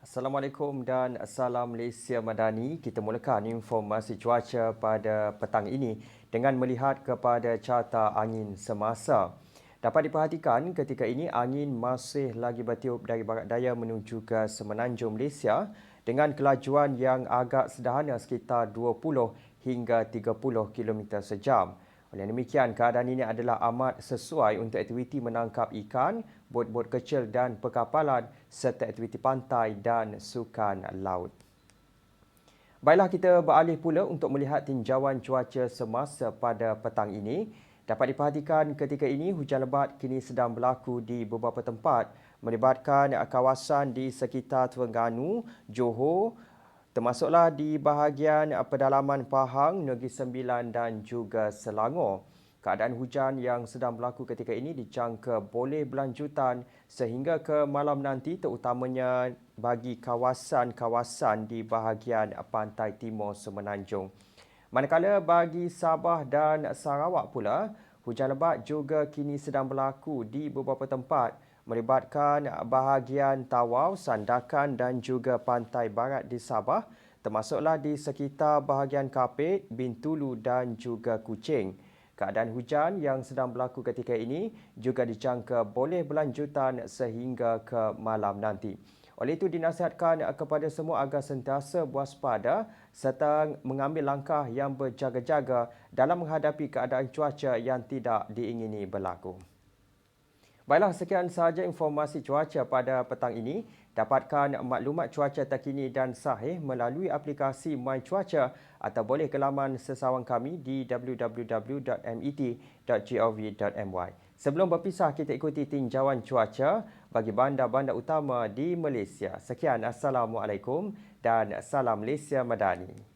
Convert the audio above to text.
Assalamualaikum dan Salam Malaysia Madani. Kita mulakan informasi cuaca pada petang ini dengan melihat kepada carta angin semasa. Dapat diperhatikan ketika ini angin masih lagi bertiup dari barat daya menuju ke semenanjung Malaysia dengan kelajuan yang agak sederhana sekitar 20 hingga 30 km sejam. Oleh demikian, keadaan ini adalah amat sesuai untuk aktiviti menangkap ikan, bot-bot kecil dan perkapalan serta aktiviti pantai dan sukan laut. Baiklah kita beralih pula untuk melihat tinjauan cuaca semasa pada petang ini. Dapat diperhatikan ketika ini hujan lebat kini sedang berlaku di beberapa tempat melibatkan kawasan di sekitar Terengganu, Johor, termasuklah di bahagian pedalaman Pahang, Negeri Sembilan dan juga Selangor. Keadaan hujan yang sedang berlaku ketika ini dijangka boleh berlanjutan sehingga ke malam nanti terutamanya bagi kawasan-kawasan di bahagian pantai timur Semenanjung. Manakala bagi Sabah dan Sarawak pula, hujan lebat juga kini sedang berlaku di beberapa tempat melibatkan bahagian Tawau, Sandakan dan juga pantai barat di Sabah termasuklah di sekitar bahagian Kapit, Bintulu dan juga Kuching. Keadaan hujan yang sedang berlaku ketika ini juga dijangka boleh berlanjutan sehingga ke malam nanti. Oleh itu dinasihatkan kepada semua agar sentiasa waspada serta mengambil langkah yang berjaga-jaga dalam menghadapi keadaan cuaca yang tidak diingini berlaku. Baiklah, sekian sahaja informasi cuaca pada petang ini. Dapatkan maklumat cuaca terkini dan sahih melalui aplikasi My Cuaca atau boleh ke laman sesawang kami di www.met.gov.my. Sebelum berpisah, kita ikuti tinjauan cuaca bagi bandar-bandar utama di Malaysia. Sekian, Assalamualaikum dan Salam Malaysia Madani.